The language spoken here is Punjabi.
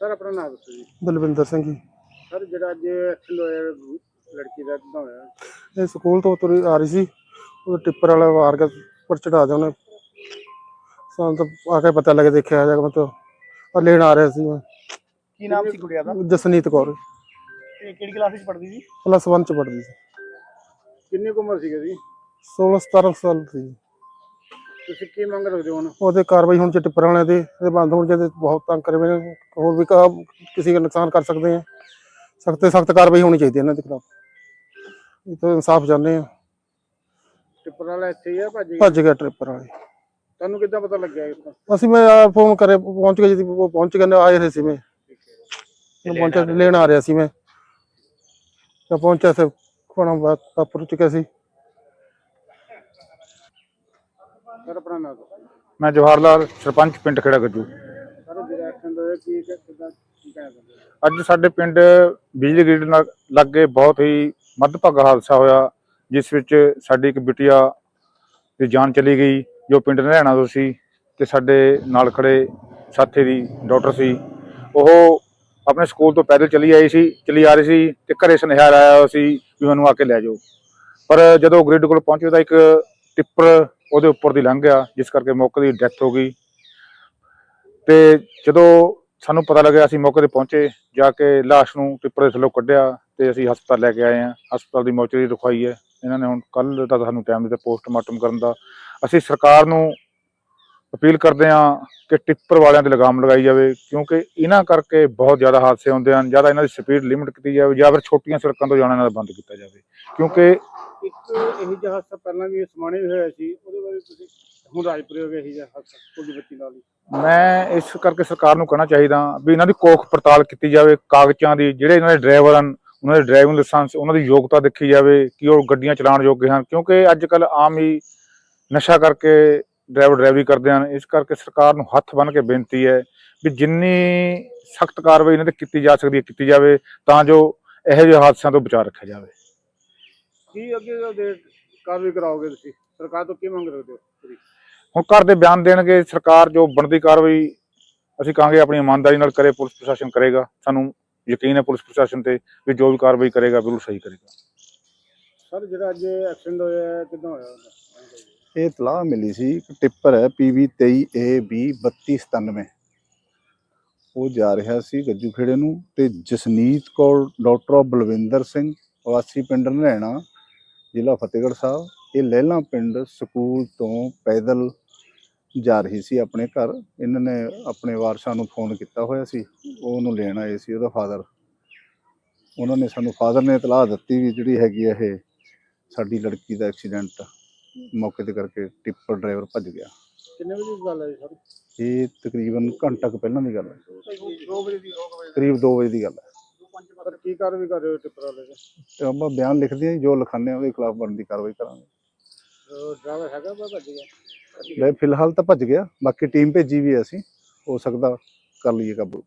ਸਰ ਆਪਣਾ ਨਾਮ ਦੱਸੋ ਜੀ। ਬਲਵਿੰਦਰ ਸਿੰਘ ਜੀ। ਸਰ ਜਿਹੜਾ ਅੱਜ ਐਕਸੀਡੈਂਟ ਹੋਇਆ ਲੜਕੀ ਦਾ ਕਿਦਾਂ ਹੋਇਆ। ਇਹ ਸਕੂਲ ਤੋਂ ਤੁਰੀ ਆ ਰਹੀ ਸੀ। ਉਹ ਟਿੱਪਰ ਵਾਲਾ ਵਾਰ ਕੇ ਉੱਪਰ ਚੜਾ ਦਿਆ ਉਹਨੇ ਸਾਨੂੰ ਤਾਂ ਆ ਕੇ ਪਤਾ ਲੱਗੇ ਦੇਖਿਆ ਜਾ ਮਤਲਬ ਆ ਲੈਣ ਆ ਰਿਹਾ ਸੀ। ਮੈਂ ਕੀ ਨਾਮ ਸੀ ਗੁੜੀਆ ਦਾ? ਜਸਨੀਤ ਕੌਰ। ਤੇ ਕਿਹੜੀ ਕਲਾਸ ਵਿੱਚ ਪੜ੍ਹਦੀ ਸੀ? ਪਲੱਸ 1 ਚ ਪੜ੍ਹਦੀ ਸੀ। ਕਿੰਨੀ ਕੁ ਉਮਰ ਸੀਗੀ ਜੀ? 16 17 ਸਾਲ ਸੀ। ਤੁਸੀਂ ਕੀ ਮੰਗ ਰੱਖਦੇ ਹੋ ਹੁਣ? ਉਹਦੇ ਕਾਰਵਾਈ ਹੁਣ ਚ ਟਿੱਪਰ ਵਾਲਿਆਂ ਦੇ ਇਹ ਬੰਦ ਹੋਣ ਚਾਹੀਦੇ ਬਹੁਤ ਤੰਗ ਕਰੇ ਹੋਏ ਨੇ। ਹੋਰ ਵੀ ਕਾ ਕਿਸੇ ਦਾ ਨੁਕਸਾਨ ਕਰ ਸਕਦੇ ਆ। ਸਖਤ ਸਖਤ ਕਾਰਵਾਈ ਹੋਣੀ ਚਾਹੀਦੀ ਹੈ ਇਹਨਾਂ ਦੇ ਖਿਲਾਫ। ਇਹ ਤਾਂ ਇਨਸਾਫ ਚਾਹੁੰਦੇ ਆ। ਟਿੱਪਰ ਵਾਲਾ ਇੱਥੇ ਹੀ ਆ ਭੱਜ ਗਿਆ? ਭੱਜ ਗਿਆ ਟਿੱਪਰ ਵਾਲੇ ਤੁਹਾਨੂੰ ਕਿੱਦਾਂ ਪਤਾ ਲੱਗਿਆ ਇਸ ਦਾ ਅਸੀਂ ਮੈਂ ਫੋਨ ਕਰੇ ਪਹੁੰਚ ਗਏ ਜੀ ਉਹ ਪਹੁੰਚ ਗਏ ਨੇ ਆਏ ਰਹੇ ਸੀ ਮੈਂ। ਮੈਂ ਪਹੁੰਚਿਆ ਲੈਣ ਆ ਰਿਹਾ ਸੀ ਮੈਂ। ਤਾਂ ਪਹੁੰਚਿਆ ਸੇ ਕੋਣਾ ਬਾਤ ਪਾਪਰ ਚੁੱਕਿਆ ਸੀ। ਸਰ ਆਪਣਾ ਨਾਮ ਦੱਸੋ। ਮੈਂ ਜਵਾਹਰ ਲਾਲ ਸਰਪੰਚ ਪਿੰਡ ਖੇੜਾ ਗੱਜੂ। ਸਰ ਜਿਹੜਾ ਐਕਸੀਡੈਂਟ ਹੋਇਆ ਕੀ ਕਿਦਾਂ ਕੀ ਕਹਿਣਾ ਚਾਹੁੰਦੇ ਹੋ? ਅੱਜ ਸਾਡੇ ਪਿੰਡ ਬਿਜਲੀ ਗ੍ਰਿਡ ਨਾਲ ਲੱਗੇ ਬਹੁਤ ਹੀ ਮੱਧਭਾਗਾ ਹਾਦਸਾ ਹੋਇਆ ਜਿਸ ਵਿੱਚ ਸਾਡੀ ਇੱਕ ਬਿਟਿਆ ਦੀ ਜਾਨ ਚਲੀ ਗਈ ਜੋ ਪਿੰਡ ਨਹਿਣਾ ਤੋਂ ਸੀ ਤੇ ਸਾਡੇ ਨਾਲ ਖੜੇ ਸਾਥੀ ਦੀ ਡਾਕਟਰ ਸੀ। ਉਹ ਆਪਣੇ ਸਕੂਲ ਤੋਂ ਪੈਦਲ ਚਲੀ ਆਈ ਸੀ ਚਲੀ ਆ ਰਹੀ ਸੀ ਤੇ ਘਰੇ ਸੁਨੇਹਾ ਆਇਆ ਹੋਇਆ ਸੀ ਵੀ ਮੈਨੂੰ ਆ ਕੇ ਲੈ ਜਾਓ। ਪਰ ਜਦੋਂ ਗ੍ਰਿਡ ਕੋਲ ਪਹੁੰਚੇ ਤਾਂ ਇੱਕ ਟਿੱਪਰ ਉਹਦੇ ਉੱਪਰ ਦੀ ਲੰਘ ਗਿਆ, ਜਿਸ ਕਰਕੇ ਮੌਕੇ ਦੀ ਡੈਥ ਹੋ ਗਈ। ਤੇ ਜਦੋਂ ਸਾਨੂੰ ਪਤਾ ਲੱਗਿਆ, ਅਸੀਂ ਮੌਕੇ ਤੇ ਪਹੁੰਚੇ, ਜਾ ਕੇ ਲਾਸ਼ ਨੂੰ ਟਿੱਪਰ ਦੇ ਥੱਲੋਂ ਕੱਢਿਆ ਤੇ ਅਸੀਂ ਹਸਪਤਾਲ ਲੈ ਕੇ ਆਏ ਹਾਂ। ਹਸਪਤਾਲ ਦੀ ਮੋਚਰੀ ਰਖਵਾਈ ਹੈ। ਇਹਨਾਂ ਨੇ ਹੁਣ ਕੱਲ ਦਾ ਸਾਨੂੰ ਟਾਈਮ ਦਿੱਤਾ, ਪੋਸਟਮਾਰਟਮ ਕਰਨ ਦਾ। ਅਸੀਂ ਸਰਕਾਰ ਨੂੰ ਅਪੀਲ ਕਰਦੇ ਹਾਂ ਕਿ ਟਿੱਪਰ ਵਾਲਿਆਂ ਤੇ ਲਗਾਮ ਲਗਾਈ ਜਾਵੇ ਕਿਉਂਕਿ ਇਹਨਾਂ ਕਰਕੇ ਬਹੁਤ ਜ਼ਿਆਦਾ ਹਾਦਸੇ ਹੁੰਦੇ ਹਨ ਜ਼ਿਆਦਾ ਇਹਨਾਂ ਦੀ ਸਪੀਡ ਲਿਮਿਟ ਕੀਤੀ ਜਾਵੇ ਜਾਂ ਫਿਰ ਛੋਟੀਆਂ ਸੜਕਾਂ ਤੋਂ ਜਾਣਾ ਇਹਨਾਂ ਦਾ ਬੰਦ ਕੀਤਾ ਜਾਵੇ। ਕਿਉਂਕਿ ਇੱਕ ਇਹੀ ਜਿਹਾ ਹਾਦਸਾ ਪਹਿਲਾਂ ਵੀ ਸਮਾਣੇ ਵੀ ਹੋਇਆ ਸੀ ਉਹਦੇ ਬਾਰੇ ਤੁਸੀਂ ਹੁਣ ਰਾਜਪੁਰੇ ਹੋ ਗਿਆ ਇਹੀ ਜਿਹਾ ਹਾਦਸਾ ਤੁਹਾਡੀ ਬੱਚੀ ਨਾਲ ਹੀ ਮੈਂ ਇਸ ਕਰਕੇ ਸਰਕਾਰ ਨੂੰ ਕਹਿਣਾ ਚਾਹੀਦਾ ਵੀ ਇਹਨਾਂ ਦੀ ਕੋਖ ਪੜਤਾਲ ਕੀਤੀ ਜਾਵੇ ਕਾਗਜ਼ਾਂ ਦੀ ਜਿਹੜੇ ਇਹਨਾਂ ਦੇ ਡਰਾਈਵਰ ਹਨ ਉਹਨਾਂ ਦੇ ਡਰਾਈਵਿੰਗ ਲਾਇਸੈਂਸ ਉਹਨਾਂ ਦੀ ਯੋਗਤਾ ਦੇਖੀ ਜਾਵੇ ਕਿ ਉਹ ਗੱਡੀਆਂ ਚਲਾਉਣ ਯੋਗ ਹਨ ਕਿਉਂਕਿ ਅੱਜ ਕੱਲ ਆਮ ਹੀ ਨਸ਼ਾ ਕਰਕੇ ਡਰਾਈਵਰ ਡਰਾਈਵਰੀ ਕਰਦੇ ਹਨ। ਇਸ ਕਰਕੇ ਸਰਕਾਰ ਨੂੰ ਹੱਥ ਬੰਨ੍ਹ ਕੇ ਬੇਨਤੀ ਹੈ ਵੀ ਜਿੰਨੀ ਸਖਤ ਕਾਰਵਾਈ ਇਹਨਾਂ ਤੇ ਕੀਤੀ ਜਾ ਸਕਦੀ ਹੈ ਕੀਤੀ ਜਾਵੇ ਤਾਂ ਜੋ ਇਹੋ ਜਿਹੇ ਹਾਦਸਿਆਂ ਤੋਂ ਬਚਾਅ ਰੱਖਿਆ ਜਾਵੇ। ਕੀ ਅੱਗੇ ਉਹਦੇ ਕਾਰਵਾਈ ਕਰਾਓਗੇ ਤੁਸੀਂ? ਸਰਕਾਰ ਤੋਂ ਕੀ ਮੰਗ ਰੱਖਦੇ ਹੋ? ਹੁਣ ਘਰ ਦੇ ਬਿਆਨ ਦੇਣਗੇ ਸਰਕਾਰ ਜੋ ਬਣਦੀ ਕਾਰਵਾਈ ਅਸੀਂ ਕਹਾਂਗੇ ਆਪਣੀ ਇਮਾਨਦਾਰੀ ਨਾਲ ਕਰੇ ਪੁਲਿਸ ਪ੍ਰਸ਼ਾਸਨ ਕਰੇਗਾ। ਸਾਨੂੰ ਯਕੀਨ ਹੈ ਪੁਲਿਸ ਪ੍ਰਸ਼ਾਸਨ ਤੇ ਵੀ ਜੋ ਵੀ ਕਾਰਵਾਈ ਕਰੇਗਾ ਬਿਲਕੁਲ ਸਹੀ ਕਰੇਗਾ। ਸਰ ਜਿਹੜਾ ਅੱਜ ਐਕਸੀਡੈਂਟ ਹੋਇਆ ਕਿਦਾਂ ਹੋਇਆ? ਇਹ ਇਤਲਾਹ ਮਿਲੀ ਸੀ, ਇੱਕ ਟਿੱਪਰ ਹੈ PV 23AB 3297 ਉਹ ਜਾ ਰਿਹਾ ਸੀ ਗੱਜੂ ਖੇੜੇ ਨੂੰ ਤੇ ਜਸਨੀਤ ਕੌਰ, ਡਾਕਟਰ ਬਲਵਿੰਦਰ ਸਿੰਘ, ਵਾਸੀ ਪਿੰਡ ਨਰੈਣਾ ਜ਼ਿਲ੍ਹਾ ਫਤਿਹਗੜ੍ਹ ਸਾਹਿਬ, ਇਹ ਲਹਿਲਾ ਪਿੰਡ ਸਕੂਲ ਤੋਂ ਪੈਦਲ ਜਾ ਰਹੀ ਸੀ ਆਪਣੇ ਘਰ। ਇਹਨਾਂ ਨੇ ਆਪਣੇ ਵਾਰਸਾਂ ਨੂੰ ਫੋਨ ਕੀਤਾ ਹੋਇਆ ਸੀ, ਉਹ ਉਹਨੂੰ ਲੈਣ ਆਏ ਸੀ ਉਹਦਾ ਫਾਦਰ। ਉਹਨਾਂ ਨੇ ਸਾਨੂੰ ਫਾਦਰ ਨੇ ਇਤਲਾਹ ਦਿੱਤੀ ਵੀ ਜਿਹੜੀ ਹੈਗੀ ਆ ਇਹ ਸਾਡੀ ਲੜਕੀ ਦਾ ਐਕਸੀਡੈਂਟ। ਮੌਕੇ ਤੇ ਕਰਕੇ ਟਿੱਪਰ ਡਰਾਈਵਰ ਭੱਜ ਗਿਆ। ਕਿੰਨੇ ਵਜੇ ਦੀ ਗੱਲ ਹੈ ਸਰ? ਇਹ ਤਕਰੀਬਨ ਘੰਟਾ ਕੁ ਪਹਿਲਾਂ ਦੀ ਗੱਲ ਹੈ। 2 ਵਜੇ ਦੀ 2 ਵਜੇ ਕਰੀਬ 2 ਵਜੇ ਦੀ ਗੱਲ ਹੈ। ਸਰ ਕੀ ਕਾਰਵਾਈ ਕਰ ਰਹੇ ਹੋ ਟਿੱਪਰ ਵਾਲੇ ਦੇ ਤੇ ਆਪਾਂ ਬਿਆਨ ਲਿਖਦੇ ਹਾਂ ਜੀ, ਹਾਂ ਉਹਦੇ ਖਿਲਾਫ ਬਣਦੀ ਕਾਰਵਾਈ ਕਰਾਂਗੇ। ਡਰਾਈਵਰ ਹੈਗਾ ਵਾ ਭੱਜ ਗਿਆ? ਲੈ ਫਿਲਹਾਲ ਤਾਂ ਭੱਜ ਗਿਆ ਬਾਕੀ ਟੀਮ ਭੇਜੀ ਵੀ ਹੈ ਅਸੀਂ ਹੋ ਸਕਦਾ ਕਰ ਲਈਏ ਕਾਬੂ।